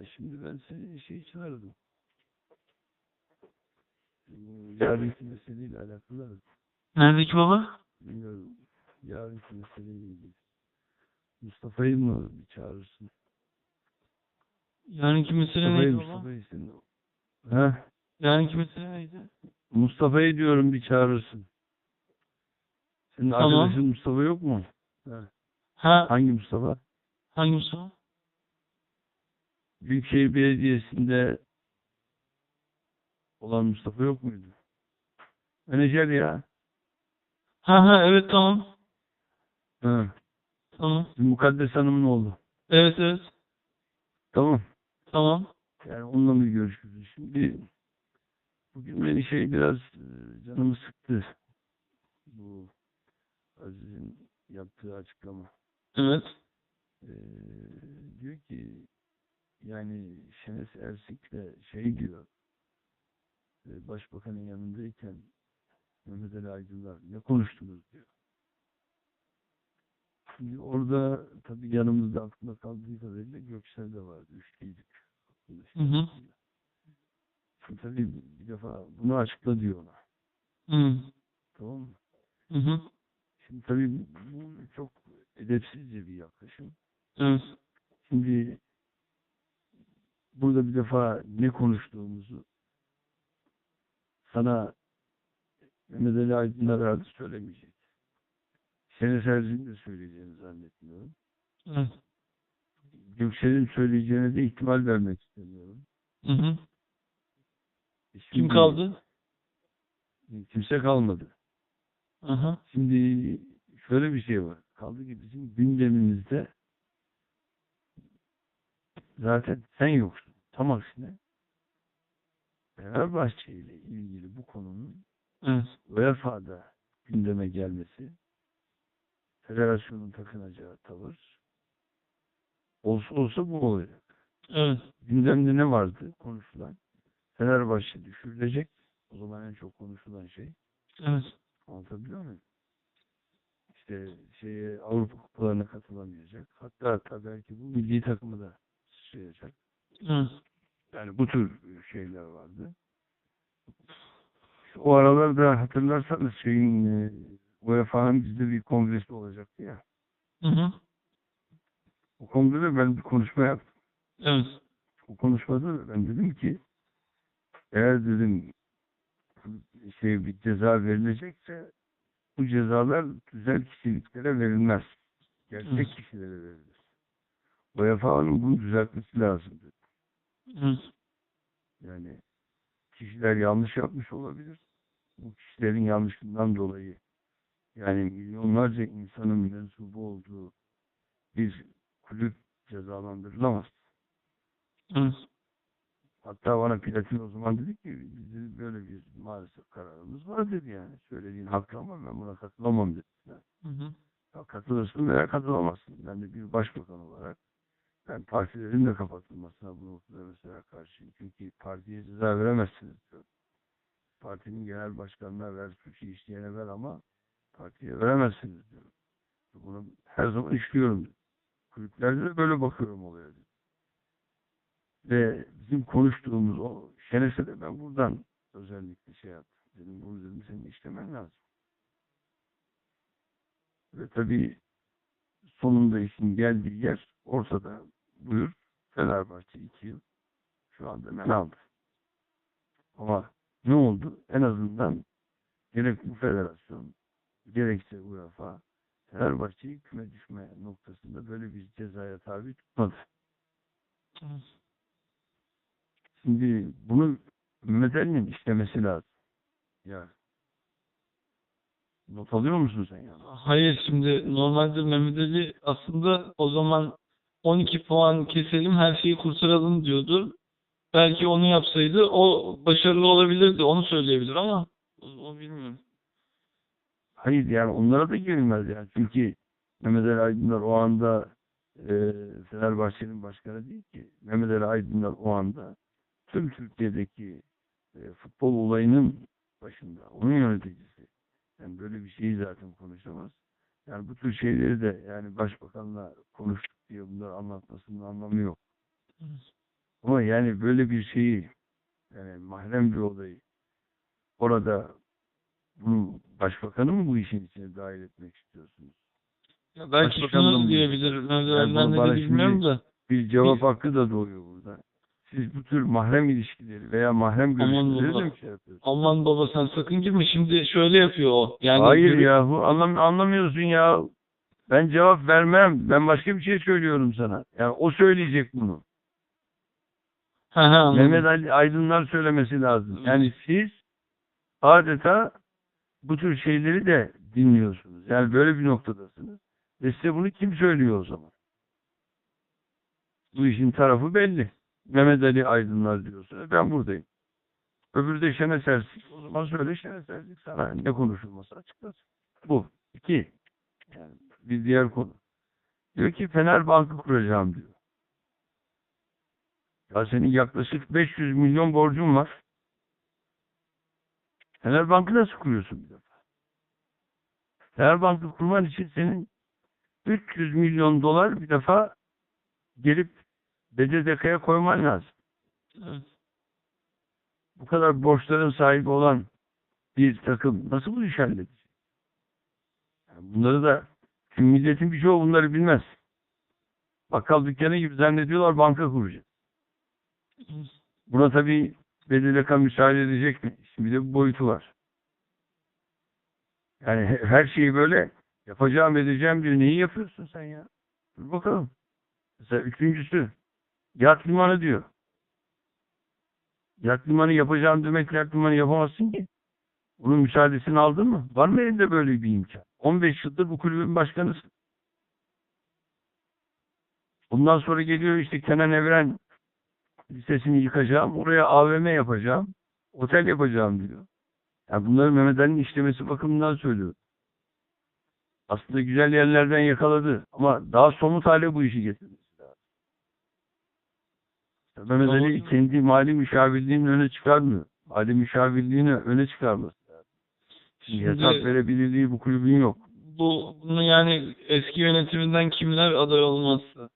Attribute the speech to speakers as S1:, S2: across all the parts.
S1: Ya şimdi ben seni şey çağırdım. Bu yarınki meseleyle alakalı
S2: Neredeki baba?
S1: bilmiyorum. Yarınki meseleyle ilgili. Mustafa'yı mı bir çağırırsın?
S2: Yarınki mesele neydi baba?
S1: Mustafa'yı senin. Ha?
S2: Yarınki mesele neydi?
S1: Mustafa'yı diyorum bir çağırırsın. Senin
S2: Tamam.
S1: arkadaşın Mustafa yok mu? Ha.
S2: Ha,
S1: Hangi Mustafa?
S2: hangi Mustafa?
S1: Büyükşehir Belediyesi'nde olan Mustafa yok muydu? Menajer ya.
S2: Ha ha evet tamam.
S1: Ha.
S2: Tamam.
S1: Mukaddes Hanım'ın oğlu.
S2: Evet evet.
S1: Tamam.
S2: Tamam.
S1: Yani onunla bir görüşürüz. Şimdi bugün beni şey biraz e, canımı sıktı. Bu Aziz'in yaptığı açıklama.
S2: Evet.
S1: Ee, diyor ki yani Şenes Ersik'le şey diyor e, başbakanın yanındayken Mehmet Ali Aydınlar ne konuştunuz diyor. Şimdi orada tabii yanımızda aklımda kaldığı kadarıyla Göksel de vardı. Üçlüydük.
S2: Hı hı.
S1: Şimdi tabii bir defa bunu açıkla diyor ona.
S2: Hı.
S1: Tamam mı?
S2: Hı hı.
S1: Şimdi tabii bu çok edepsizce bir yaklaşım.
S2: Evet.
S1: Şimdi burada bir defa ne konuştuğumuzu sana Mehmet Ali Aydınlar herhalde söylemeyecek. Şenes Erzin'in de söyleyeceğini zannetmiyorum.
S2: Evet.
S1: Göksel'in söyleyeceğine de ihtimal vermek istemiyorum.
S2: Hı hı.
S1: E
S2: Kim
S1: şimdi
S2: kaldı?
S1: Kimse kalmadı.
S2: Aha.
S1: Şimdi şöyle bir şey var. Kaldı ki bizim gündemimizde zaten sen yoksun. Tam aksine Fenerbahçe ile ilgili bu konunun
S2: Evet.
S1: UEFA'da gündeme gelmesi, federasyonun takınacağı tavır olsa olsa bu olacak.
S2: Evet.
S1: Gündemde ne vardı konuşulan? Fenerbahçe düşürülecek. O zaman en çok konuşulan şey.
S2: Evet.
S1: Anlatabiliyor muyum? İşte şeye Avrupa kupalarına katılamayacak. Hatta hatta belki bu milli takımı da sıçrayacak.
S2: Evet.
S1: Yani bu tür şeyler vardı. O aralarda hatırlarsanız şeyin e, UEFA'nın bizde bir kongresi olacaktı ya.
S2: Hı hı.
S1: O kongrede ben bir konuşma yaptım.
S2: Evet.
S1: O konuşmada da ben dedim ki eğer dedim şey bir ceza verilecekse bu cezalar güzel kişiliklere verilmez. Gerçek
S2: Evet.
S1: kişilere verilir. UEFA'nın bunu düzeltmesi lazım dedi. Yani kişiler yanlış yapmış olabilir. Bu kişilerin yanlışından dolayı yani milyonlarca insanın mensubu olduğu bir kulüp cezalandırılamaz.
S2: Evet.
S1: Hatta bana Platin o zaman dedi ki bizim böyle bir maalesef kararımız var dedi yani. Söylediğin haklı ama ben buna katılamam dedi. Yani,
S2: Hı hı.
S1: ya katılırsın veya katılamazsın. Ben de bir başbakan olarak ben partilerin de kapatılmasına bu noktada mesela karşıyım. Çünkü partiye ceza veremezsiniz diyor. Partinin genel başkanına ver, suçu işleyene ver ama partiye veremezsiniz diyor. Bunu her zaman işliyorum diyor. Kulüplerde de böyle bakıyorum oluyor. Ve bizim konuştuğumuz o Şenes'e de ben buradan özellikle şey yaptım. Dedim bunu dedim senin işlemen lazım. Ve tabii sonunda işin geldiği yer ortada. Buyur Fenerbahçe iki yıl şu anda men aldı. Ama ne oldu? En azından gerek bu federasyon gerekse UEFA Fenerbahçe'yi küme düşme noktasında böyle bir cezaya tabi tutmadı. Şimdi bunu Mehmet Ali'nin işlemesi lazım. Ya. Not alıyor musun sen ya?
S2: Hayır şimdi normalde Mehmet Ali aslında o zaman 12 puan keselim her şeyi kurtaralım diyordu. Belki onu yapsaydı o başarılı olabilirdi. Onu söyleyebilir ama o, o bilmiyorum.
S1: Hayır yani onlara da girilmez yani. Çünkü Mehmet Ali Aydınlar o anda e, Fenerbahçe'nin başkanı değil ki. Mehmet Ali Aydınlar o anda tüm Türkiye'deki e, futbol olayının başında. Onun yöneticisi. Yani böyle bir şeyi zaten konuşamaz. Yani bu tür şeyleri de yani başbakanla konuştuk diye bunları anlatmasının anlamı yok. Ama yani böyle bir şeyi yani mahrem bir olayı orada bunu başbakanı mı bu işin içine dahil etmek istiyorsunuz?
S2: Ya belki şunu diyebilir.
S1: Yani bana
S2: dedi bilmiyorum da.
S1: Bir cevap hakkı da doğuyor burada. Siz bu tür mahrem ilişkileri veya mahrem görüşmeleri de mi şey yapıyorsunuz?
S2: Aman baba sen sakın girme. Şimdi şöyle yapıyor o. Yani
S1: Hayır
S2: yürü-
S1: yahu anlam anlamıyorsun ya. Ben cevap vermem. Ben başka bir şey söylüyorum sana. Yani o söyleyecek bunu. Mehmet Ali Aydınlar söylemesi lazım. Yani siz adeta bu tür şeyleri de dinliyorsunuz. Yani böyle bir noktadasınız. Ve size bunu kim söylüyor o zaman? Bu işin tarafı belli. Mehmet Ali Aydınlar diyorsa ben buradayım. Öbürü de Şenes Ersik. O zaman söyle Şenes Ersik sana ne konuşulması açıklasın. Bu. İki. Yani bir diğer konu. Diyor ki Fener Bankı kuracağım diyor. Ya senin yaklaşık 500 milyon borcun var. Fener Bankı nasıl kuruyorsun bir defa? Fener Bankı kurman için senin 300 milyon dolar bir defa gelip BDDK'ya koyman lazım.
S2: Evet.
S1: Bu kadar borçların sahibi olan bir takım nasıl bu işi halledecek? Yani bunları da çünkü milletin birçoğu bunları bilmez. Bakkal dükkanı gibi zannediyorlar banka kuracak. Buna tabii BDDK müsaade edecek mi? Şimdi de bir boyutu var. Yani he- her şeyi böyle yapacağım edeceğim diyor. Neyi yapıyorsun sen ya? Dur bakalım. Mesela üçüncüsü yat limanı diyor. Yat limanı yapacağım demekle yat limanı yapamazsın ki. Bunun müsaadesini aldın mı? Var mı elinde böyle bir imkan? 15 yıldır bu kulübün başkanısın. Bundan sonra geliyor işte Kenan Evren Lisesini yıkacağım, oraya AVM yapacağım, otel yapacağım diyor. Yani bunları Mehmet Ali'nin işlemesi bakımından söylüyor. Aslında güzel yerlerden yakaladı ama daha somut hale bu işi getirmesi lazım. Mehmet Ali kendi mali müşavirliğini öne çıkarmıyor. Mali müşavirliğini öne çıkarması hesap verebilirliği bu kulübün yok.
S2: bu bunu yani eski yönetiminden kimler aday olmazsa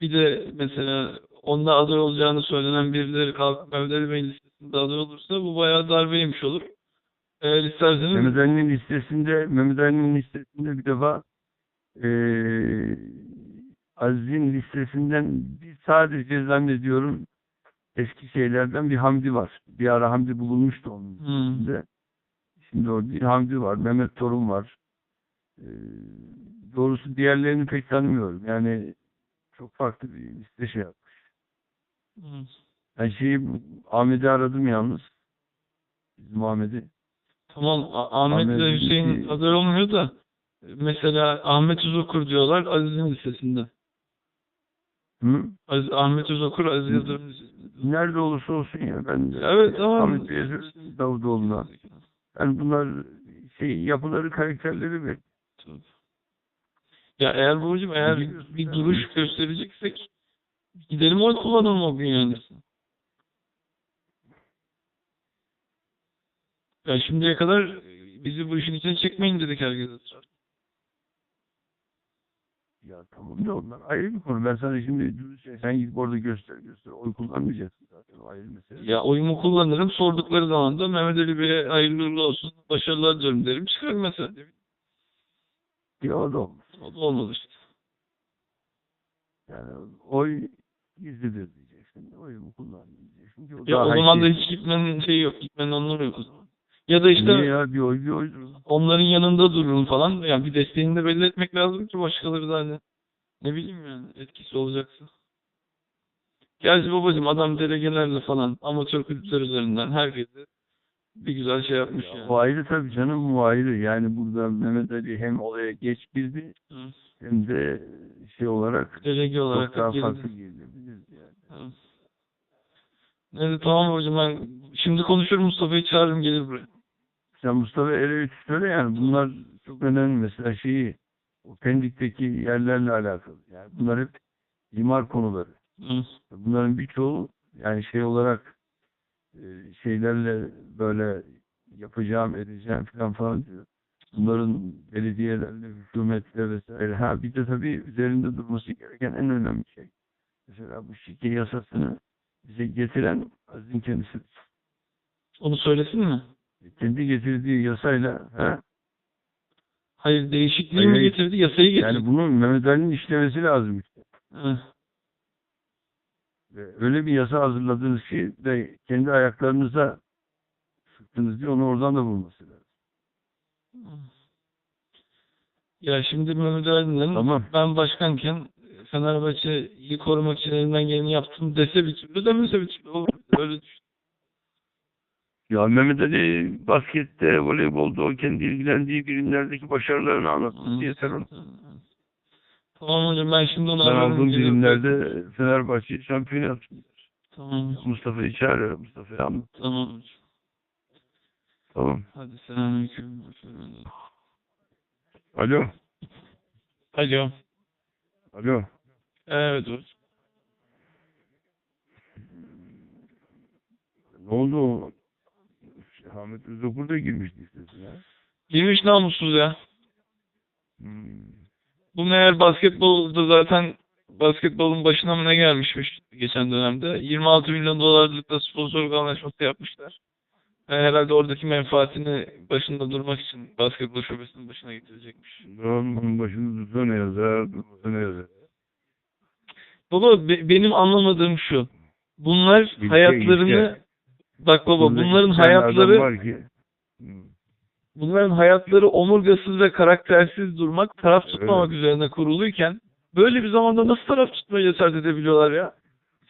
S2: bir de mesela onda aday olacağını söylenen birileri kalkıp Ali Bey listesinde aday olursa bu bayağı darbe yemiş olur. Eğer isterseniz
S1: Mehmet Ali'nin listesinde Mehmet Ali'nin listesinde bir defa eee Aziz'in listesinden bir sadece zannediyorum eski şeylerden bir Hamdi var. Bir ara Hamdi bulunmuştu onun
S2: Hmm.
S1: listesinde. Şimdi o Hamdi var. Mehmet Torun var. Eee, doğrusu diğerlerini pek tanımıyorum. Yani çok farklı bir liste şey yapmış.
S2: Hı.
S1: Ben şeyi Ahmet'i aradım yalnız. Bizim Ahmet'i.
S2: Tamam Ahmet ile Hüseyin aday olmuyor da mesela Ahmet Uzokur diyorlar Aziz'in listesinde.
S1: Hı?
S2: Aziz, Ahmet Uzokur Aziz. Yıldırım.
S1: Nerede olursa olsun ya ben
S2: Evet tamam.
S1: Ahmet Davutoğlu'na. Yani bunlar şey yapıları karakterleri belli.
S2: Ya eğer babacığım eğer
S1: Biliyorsun
S2: bir
S1: sen.
S2: duruş göstereceksek gidelim oy kullanalım o gün yani. Ya şimdiye kadar bizi bu işin içine çekmeyin dedik herkese.
S1: Ya tamam da onlar ayrı bir konu. Ben sana şimdi dürüstçe sen gidip orada göster göster. Oy kullanmayacaksın
S2: Ya oyumu kullanırım sordukları zaman da Mehmet Ali Bey'e hayırlı olsun başarılar dilerim derim çıkarım mesela.
S1: Ya o da olmaz.
S2: O da olmadı işte.
S1: Yani oy gizlidir diyeceksin. Oyumu kullanmayayım diyeceksin. Ki o
S2: Ya o zaman da hiç gitmenin şeyi yok. Gitmenin anlamı yok o zaman. Ya da işte
S1: Niye ya bir oy bir oydur.
S2: onların yanında dururum falan. Yani bir desteğini de belli etmek lazım ki başkaları da hani ne bileyim yani etkisi olacaksa. Gerçi babacığım adam delegelerle falan amatör kulüpler üzerinden herkese bir güzel şey yapmış
S1: Ya,
S2: yani.
S1: O ayrı tabii canım bu ayrı. Yani burada Mehmet Ali hem olaya geç girdi
S2: Hı.
S1: hem de şey olarak
S2: Delege olarak
S1: çok daha
S2: girdi.
S1: farklı gelebilir yani.
S2: Hı. Neyse tamam babacığım ben şimdi konuşurum Mustafa'yı çağırırım gelir buraya.
S1: Sen Mustafa Ereği söyle yani bunlar çok önemli. Mesela şeyi o Pendik'teki yerlerle alakalı. Yani bunlar hep imar konuları.
S2: Hı.
S1: Bunların birçoğu yani şey olarak e, şeylerle böyle yapacağım edeceğim falan falan diyor. Bunların belediyelerle, hükümetle vesaire. Ha bir de tabii üzerinde durması gereken en önemli şey. Mesela bu şike yasasını bize getiren Aziz'in kendisidir.
S2: Onu söylesin mi?
S1: Kendi getirdiği yasayla he,
S2: Hayır değişikliği
S1: Hayır,
S2: mi getirdi, yasayı getirdi.
S1: yani bunun Mehmet Ali'nin işlemesi lazım işte.
S2: Evet.
S1: Ve öyle bir yasa hazırladınız ki de kendi ayaklarınıza sıktınız diye onu oradan da bulması lazım.
S2: Ya şimdi Mehmet Ali'nin
S1: Tamam.
S2: ben başkanken Fenerbahçe'yi korumak için elimden geleni yaptım dese bir türlü demese bir türlü olur. Öyle düşün.
S1: Ya Mehmet Ali baskette, voleybolda o kendi ilgilendiği birimlerdeki başarılarını anlatması yeter ona.
S2: Tamam hocam ben şimdi onu
S1: Ben
S2: ararım.
S1: aldığım
S2: Geliyor.
S1: birimlerde Fenerbahçe'yi şampiyon yaptım.
S2: Tamam,
S1: Mustafa'yı çağırıyorum. Mustafa'yı anlat.
S2: tamam hocam.
S1: Tamam.
S2: Hadi selamünaleyküm.
S1: Alo.
S2: Alo.
S1: Alo.
S2: Evet hocam.
S1: Ne oldu o? Ahmet Özokur da girmişti istesin ha.
S2: Girmiş namussuz ya.
S1: Hmm.
S2: Bu meğer basketbolda zaten basketbolun başına mı ne gelmişmiş geçen dönemde. 26 milyon dolarlık da sponsorluk anlaşması yapmışlar. Yani herhalde oradaki menfaatini başında durmak için basketbol şubesinin başına getirecekmiş.
S1: Bunun başını tutsa ne yazar, ne yazar.
S2: Baba be- benim anlamadığım şu. Bunlar
S1: İlke,
S2: hayatlarını
S1: ilke.
S2: bak baba
S1: Burada
S2: bunların hayatları
S1: ki.
S2: Bunların hayatları omurgasız ve karaktersiz durmak, taraf tutmamak
S1: Evet.
S2: üzerine kuruluyken böyle bir zamanda nasıl taraf tutmaya cesaret edebiliyorlar ya?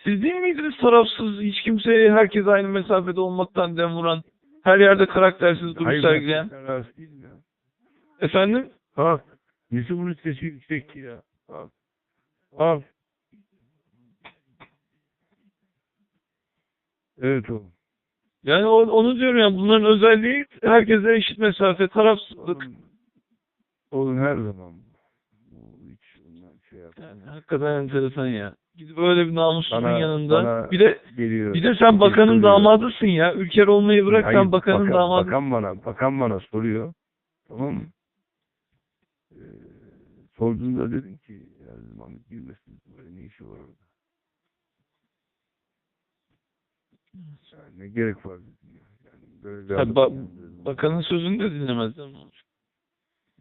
S2: Siz değil miydiniz tarafsız, hiç kimseye herkes aynı mesafede olmaktan dem vuran, her yerde karaktersiz duruş
S1: Hayır,
S2: sergileyen?
S1: ben rahatsız değilim ya.
S2: Efendim?
S1: Bak. Bunun sesi yüksek ki ya? Bak. Bak. Evet oğlum.
S2: Yani onu diyorum ya bunların özelliği herkese eşit mesafe, tarafsızlık.
S1: Oğlum her zaman şey.
S2: Yani hakikaten enteresan ya. Gidip öyle bir namussuzun
S1: Bana-
S2: yanında.
S1: bana
S2: bir de
S1: Geliyor.
S2: bir de sen bakanın
S1: soruyor.
S2: damadısın ya. Ülker olmayı bırak
S1: Hayır,
S2: sen bakanın
S1: bakan,
S2: damadı.
S1: Bakan bana, bakan bana soruyor. Tamam mı? Ee, sorduğunda dedim ki ya dedim Ahmet girmesin böyle ne işi var orada. Yani ne gerek var. Yani böyle adam
S2: ba-. Bakanın sözünü de dinlemez değil mi?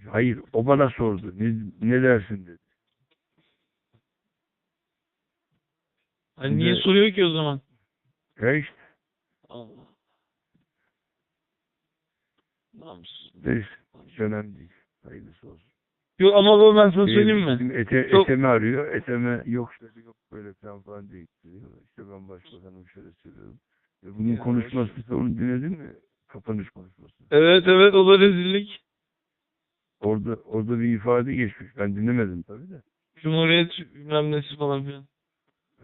S1: Hayır o bana sordu. Ne, ne dersin dedi.
S2: Hani niye soruyor ki o zaman?
S1: Ya işte
S2: Allah. Namussuz.
S1: neyse hiç önemli değil. Hayırlısı olsun.
S2: Yok ama baba ben sana söyleyeyim mi?
S1: bizim Ete,
S2: Çok-
S1: Etemi arıyor. Eteme yok şöyle yok böyle falan falan diyor. İşte ben başbakanım şöyle söylüyorum. E bunun
S2: Ya,
S1: konuşması onu dinledin mi? Kapanış konuşması.
S2: Evet evet o da rezillik.
S1: Orada orada bir ifade geçmiş. Ben dinlemedim tabii de.
S2: Cumhuriyet bilmem nesi falan filan.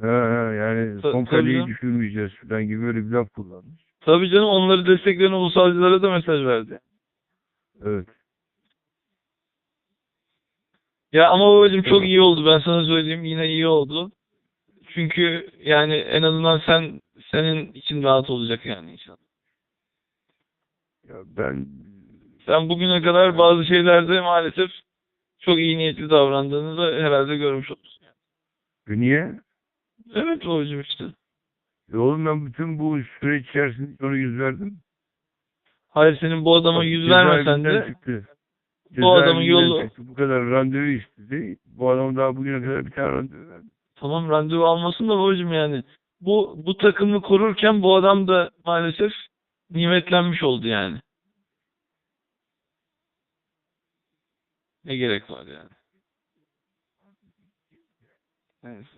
S1: Ha, ha yani
S2: Ta-
S1: son
S2: tabii
S1: kaleyi
S2: canım.
S1: düşürmeyeceğiz falan gibi böyle bir laf kullanmış.
S2: Tabii canım onları destekleyen ulusalcılara da mesaj verdi.
S1: Evet.
S2: Ya ama babacığım çok
S1: Evet.
S2: iyi oldu ben sana söyleyeyim yine iyi oldu. Çünkü yani en azından sen senin için rahat olacak yani inşallah.
S1: Ya ben
S2: Sen bugüne kadar bazı şeylerde maalesef çok iyi niyetli davrandığını da herhalde görmüş olursun.
S1: E niye?
S2: Evet babacığım işte.
S1: E oğlum ben bütün bu süreç içerisinde ona yüz verdim.
S2: Hayır senin bu adama yüz vermesen de
S1: çıktı.
S2: Bu adamın yolu-.
S1: Bu kadar randevu istedi. Bu adam daha bugüne kadar bir tane randevu verdi.
S2: tamam randevu almasın da babacığım yani. Bu bu takımı korurken bu adam da maalesef nimetlenmiş oldu yani. Ne gerek var yani. Neyse.